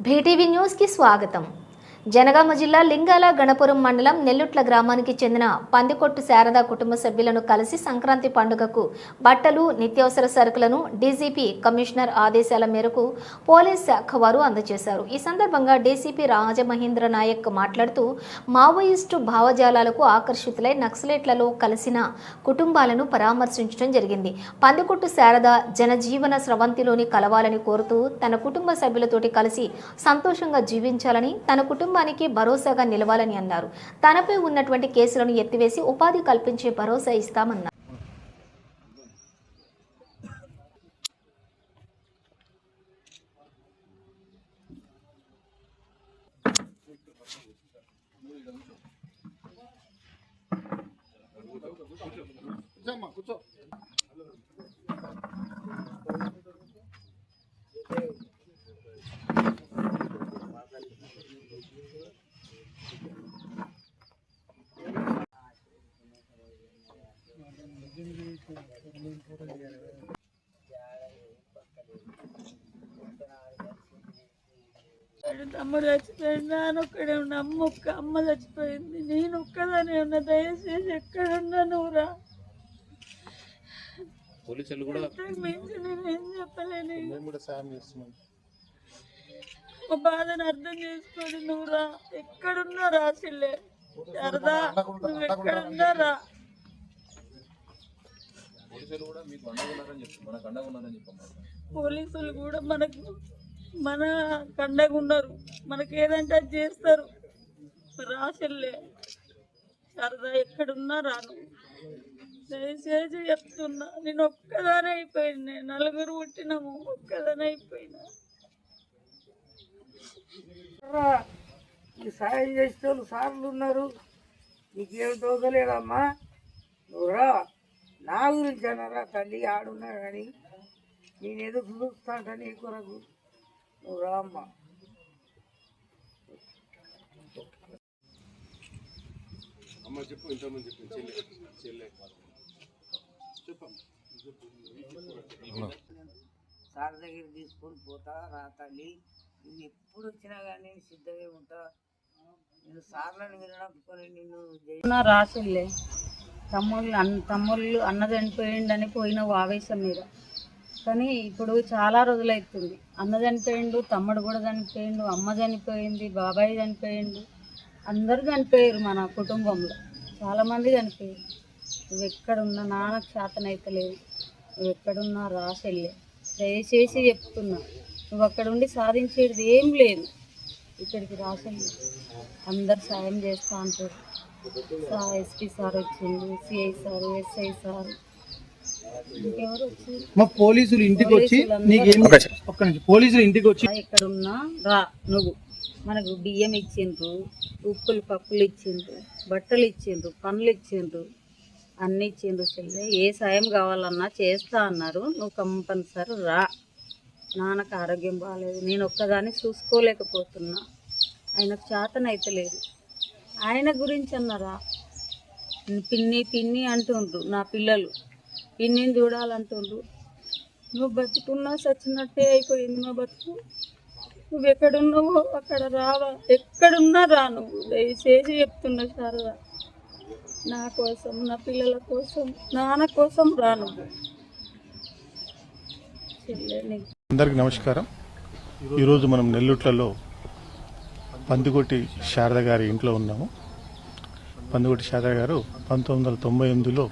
భీటీవీ న్యూస్కి స్వాగతం జనగామ జిల్లా లింగాల గణపురం మండలం నెల్లుట్ల గ్రామానికి చెందిన పందికొట్టు శారద కుటుంబ సభ్యులను కలిసి సంక్రాంతి పండుగకు బట్టలు నిత్యావసర సరుకులను డీజీపీ కమిషనర్ ఆదేశాల మేరకు పోలీస్ శాఖ వారు అందజేశారు. ఈ సందర్భంగా డీసీపీ రాజమహేంద్ర నాయక్ మాట్లాడుతూ మావోయిస్టు భావజాలాలకు ఆకర్షితులై నక్సలైట్లలో కలిసిన కుటుంబాలను పరామర్శించడం జరిగింది. పందికొట్టు శారద జనజీవన స్రవంతిలోని కలవాలని కోరుతూ తన కుటుంబ సభ్యులతోటి కలిసి సంతోషంగా జీవించాలని తన కుటుంబ కుటుంబానికి భరోసాగా నిలవాలని అన్నారు. తనపై ఉన్నటువంటి కేసులను ఎత్తివేసి ఉపాధి కల్పించే భరోసా ఇస్తామన్నారు. వాడు తమ్ముడు చచ్చిపోయింది. నాన్న ఒక్కడే ఉన్న. అమ్మ ఒక్క అమ్మ చచ్చిపోయింది. నేను ఒక్కదానే ఉన్నా. దయచేసి ఎక్కడున్నా నువ్వురా పోలీసులు కూడా మించి నేను ఏం చెప్పలేను. మేము కూడా సాయం చేస్తున్నాం మా బాధను అర్థం చేసుకోండి. నువ్వురా ఎక్కడున్నా రాసిల్లే సరదా నువ్వు ఎక్కడున్నా రా. పోలీసులు కూడా మీకు అండగా ఉన్నారని చెప్పి. మనకు మన కండగా ఉన్నారు మనకి ఏదంటే అది చేస్తారు. రాసిల్లే సరదా ఎక్కడున్నా రాను. దయచేసి చెప్తున్నా నేను ఒక్కదానే అయిపోయింది నలుగురు పుట్టినాము ఒక్కదానే అయిపోయినా. రా ఈ సాయం చేసేటోళ్ళు సార్లు ఉన్నారు. నీకేం తోగలేదమ్మా నువ్వు రా. నా గురించి అన్నారా? తల్లి ఆడున్నా కానీ నేను ఎదురు చూస్తాంట నీ కొరకు. రా అమ్మా చెప్పు ఇంతమంది చెప్పు చెల్లె చెల్లె. సార్ దగ్గర తీసుకొని పోతా రా తల్లి. నువ్వు ఎప్పుడు వచ్చినా కానీ నేను సిద్ధమే ఉంటా. నేను సార్లను వినడుకొని నిన్ను రాసులే తమ్ముళ్ళు అన్న తమ్ముళ్ళు అన్న చనిపోయిండని పోయిన ఆవేశం మీద. కానీ ఇప్పుడు చాలా రోజులైతుంది. అన్న చనిపోయిండు తమ్ముడు కూడా చనిపోయిండు అమ్మ చనిపోయింది బాబాయ్ చనిపోయిండు. అందరూ చనిపోయారు మన కుటుంబంలో. చాలామంది చనిపోయారు. నువ్వు ఎక్కడున్నా నాన్నకు శాతం అవుతలేదు నువ్వు ఎక్కడున్నా రాసెళ్ళే దయచేసి చెప్తున్నా. నువ్వు అక్కడ ఉండి సాధించేది ఏం లేదు. ఇక్కడికి రాసెళ్ళి అందరు సాయం చేస్తా అంటారు. ఎస్పీ సార్ వచ్చిండు సిఐ సార్ ఎస్ఐ సార్. మా పోలీసులు ఇంటికి వచ్చి నీకేం ఒక్క నిమిషం. పోలీసులు ఇంటికి వచ్చి ఎక్కడున్నా రా నువ్వు. మనకు బియ్యం ఇచ్చిండ్రు ఉప్పులు పప్పులు ఇచ్చిండ్రు బట్టలు ఇచ్చిండ్రు పనులు ఇచ్చిండ్రు అన్నీ ఇచ్చిండ్రు చెల్లె. ఏ సాయం కావాలన్నా చేస్తా అన్నారు. నువ్వు కంపల్సరీ రా. నాన్నకు ఆరోగ్యం బాగాలేదు నేను ఒక్కదాన్ని చూసుకోలేకపోతున్నా. ఆయనకు చేతనైతలేదు ఆయన గురించి అన్నారా? పిన్ని పిన్ని అంటుండ్రు నా పిల్లలు. ఇన్ని చూడాలంటుండ్రు నువ్వు బతుకున్నా సచ్చినట్టే అయిపోయింది మా బతుకు. నువ్వు ఎక్కడున్నావో అక్కడ రావా ఎక్కడున్నా రా నువ్వు. దయచేసి చెప్తున్నా శారదా. నా కోసం నా పిల్లల కోసం నాన్న కోసం రా నువ్వు. అందరికీ నమస్కారం. ఈరోజు మనం నెల్లూట్లలో పందికొట్టి శారద గారి ఇంట్లో ఉన్నాము. పందికొట్టి శారద గారు పంతొమ్మిది వందల తొంభై ఎనిమిదిలో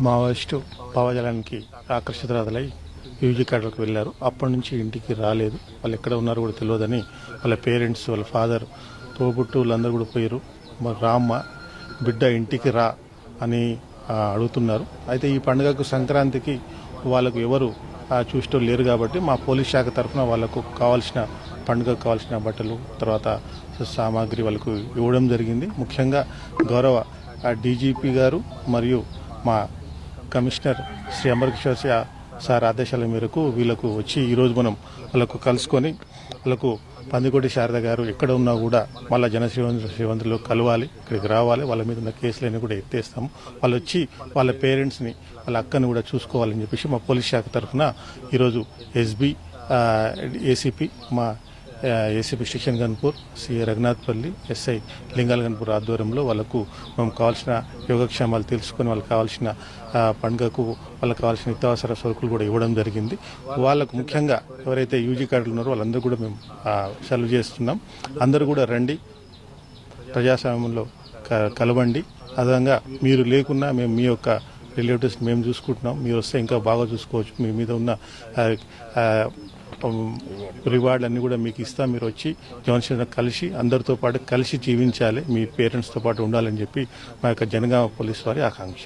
మావోయిస్టు భావజాలానికి ఆకర్షితురాదులై యూజీ కార్డులకు వెళ్ళారు. అప్పటి నుంచి ఇంటికి రాలేదు. వాళ్ళు ఎక్కడ ఉన్నారో కూడా తెలియదని వాళ్ళ పేరెంట్స్ వాళ్ళ ఫాదర్ తోబుట్టువులందరూ కూడా పోయారు. మరి రామ్మ బిడ్డ ఇంటికి రా అని అడుగుతున్నారు. అయితే ఈ పండుగకు సంక్రాంతికి వాళ్ళకు ఎవరు ఆ, లేరు కాబట్టి మా పోలీస్ శాఖ తరఫున వాళ్ళకు కావాల్సిన పండుగకు కావాల్సిన బట్టలు తర్వాత సామాగ్రి వాళ్ళకు ఇవ్వడం జరిగింది. ముఖ్యంగా గౌరవ డీజీపీ గారు మరియు మా కమిషనర్ శ్రీ అమర్ కిషోర్ సార్ ఆదేశాల మేరకు వీళ్ళకు వచ్చి ఈరోజు మనం వాళ్ళకు కలుసుకొని వాళ్ళకు పందికోటి శారద గారు ఎక్కడ ఉన్నా కూడా మళ్ళీ జనశ్రీవంత శ్రీవంతులు కలవాలి ఇక్కడికి రావాలి వాళ్ళ మీద ఉన్న కేసులన్నీ కూడా ఎత్తేస్తాము. వాళ్ళు వచ్చి వాళ్ళ పేరెంట్స్ని వాళ్ళ అక్కని కూడా చూసుకోవాలని చెప్పేసి మా పోలీస్ శాఖ తరఫున ఈరోజు ఎస్బీ ఏసీపీ మా ఏసీపీ స్టేషన్ గన్పూర్ సి. రఘునాథ్పల్లి ఎస్ఐ లింగాల గన్పూర్ ఆధ్వర్యంలో వాళ్ళకు మేము కావాల్సిన యోగక్షేమాలు తెలుసుకొని వాళ్ళకి కావాల్సిన పండుగకు వాళ్ళకి కావాల్సిన నిత్యావసర సరుకులు కూడా ఇవ్వడం జరిగింది. వాళ్ళకు ముఖ్యంగా ఎవరైతే యూజీ కార్డులు ఉన్నారో వాళ్ళందరూ కూడా మేము సెలవు చేస్తున్నాం. అందరూ కూడా రండి ప్రజాస్వామ్యంలో క- కలవండి. అదనంగా మీరు లేకున్నా మేము మీ యొక్క రిలేటివ్స్ మేము చూసుకుంటున్నాం. మీరు వస్తే ఇంకా బాగా చూసుకోవచ్చు. మీ మీద ఉన్న ఆ, అన్నీ రివార్డ్ అన్ని కూడా మీకు ఇస్తా మీరు వచ్చి జోన్సన్ కలిసి అందరితో పాటు కలిసి జీవించాలి మీ పేరెంట్స్తో పాటు ఉండాలని చెప్పి మా యొక్క జనగామ పోలీస్ వారి ఆకాంక్ష.